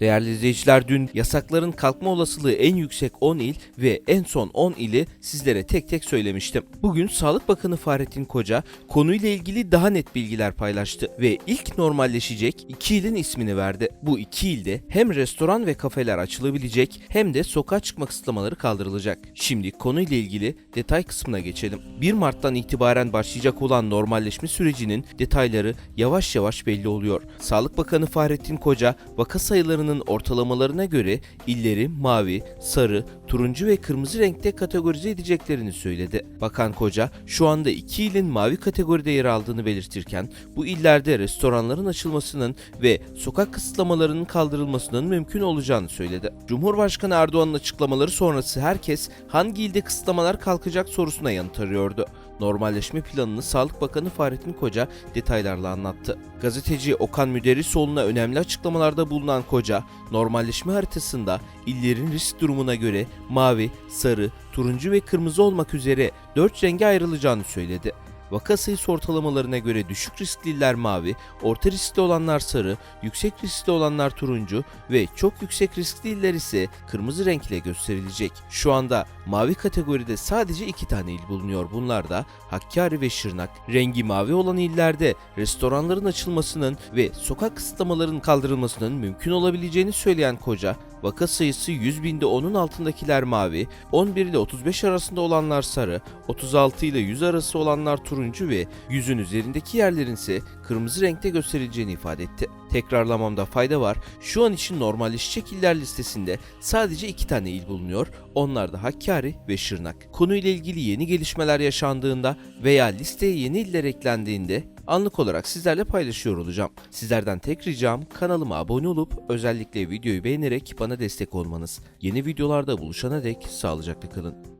Değerli izleyiciler dün yasakların kalkma olasılığı en yüksek 10 il ve en son 10 ili sizlere tek tek söylemiştim. Bugün Sağlık Bakanı Fahrettin Koca konuyla ilgili daha net bilgiler paylaştı ve ilk normalleşecek iki ilin ismini verdi. Bu iki ilde hem restoran ve kafeler açılabilecek hem de sokağa çıkma kısıtlamaları kaldırılacak. Şimdi konuyla ilgili detay kısmına geçelim. 1 Mart'tan itibaren başlayacak olan normalleşme sürecinin detayları yavaş yavaş belli oluyor. Sağlık Bakanı Fahrettin Koca vaka sayılarının ortalamalarına göre illeri mavi, sarı, turuncu ve kırmızı renkte kategorize edeceklerini söyledi. Bakan Koca şu anda iki ilin mavi kategoride yer aldığını belirtirken bu illerde restoranların açılmasının ve sokak kısıtlamalarının kaldırılmasının mümkün olacağını söyledi. Cumhurbaşkanı Erdoğan'ın açıklamaları sonrası herkes hangi ilde kısıtlamalar kalkacak sorusuna yanıt arıyordu. Normalleşme planını Sağlık Bakanı Fahrettin Koca detaylarla anlattı. Gazeteci Okan Müderrisoğlu'na önemli açıklamalarda bulunan Koca, normalleşme haritasında illerin risk durumuna göre mavi, sarı, turuncu ve kırmızı olmak üzere 4 renge ayrılacağını söyledi. Vaka sayısı ortalamalarına göre düşük riskli iller mavi, orta riskli olanlar sarı, yüksek riskli olanlar turuncu ve çok yüksek riskli iller ise kırmızı renk ile gösterilecek. Şu anda mavi kategoride sadece iki tane il bulunuyor. Bunlar da Hakkari ve Şırnak. Rengi mavi olan illerde restoranların açılmasının ve sokak kısıtlamalarının kaldırılmasının mümkün olabileceğini söyleyen Koca, Vaka sayısı 100 binde 10'un altındakiler mavi, 11 ile 35 arasında olanlar sarı, 36 ile 100 arası olanlar turuncu ve 100'ün üzerindeki yerlerin ise kırmızı renkte gösterileceğini ifade etti. Tekrarlamamda fayda var. Şu an için normalleşecek iller listesinde sadece iki tane il bulunuyor. Onlar da Hakkari ve Şırnak. Konuyla ilgili yeni gelişmeler yaşandığında veya listeye yeni iller eklendiğinde anlık olarak sizlerle paylaşıyor olacağım. Sizlerden tek ricam kanalıma abone olup özellikle videoyu beğenerek bana destek olmanız. Yeni videolarda buluşana dek sağlıcakla kalın.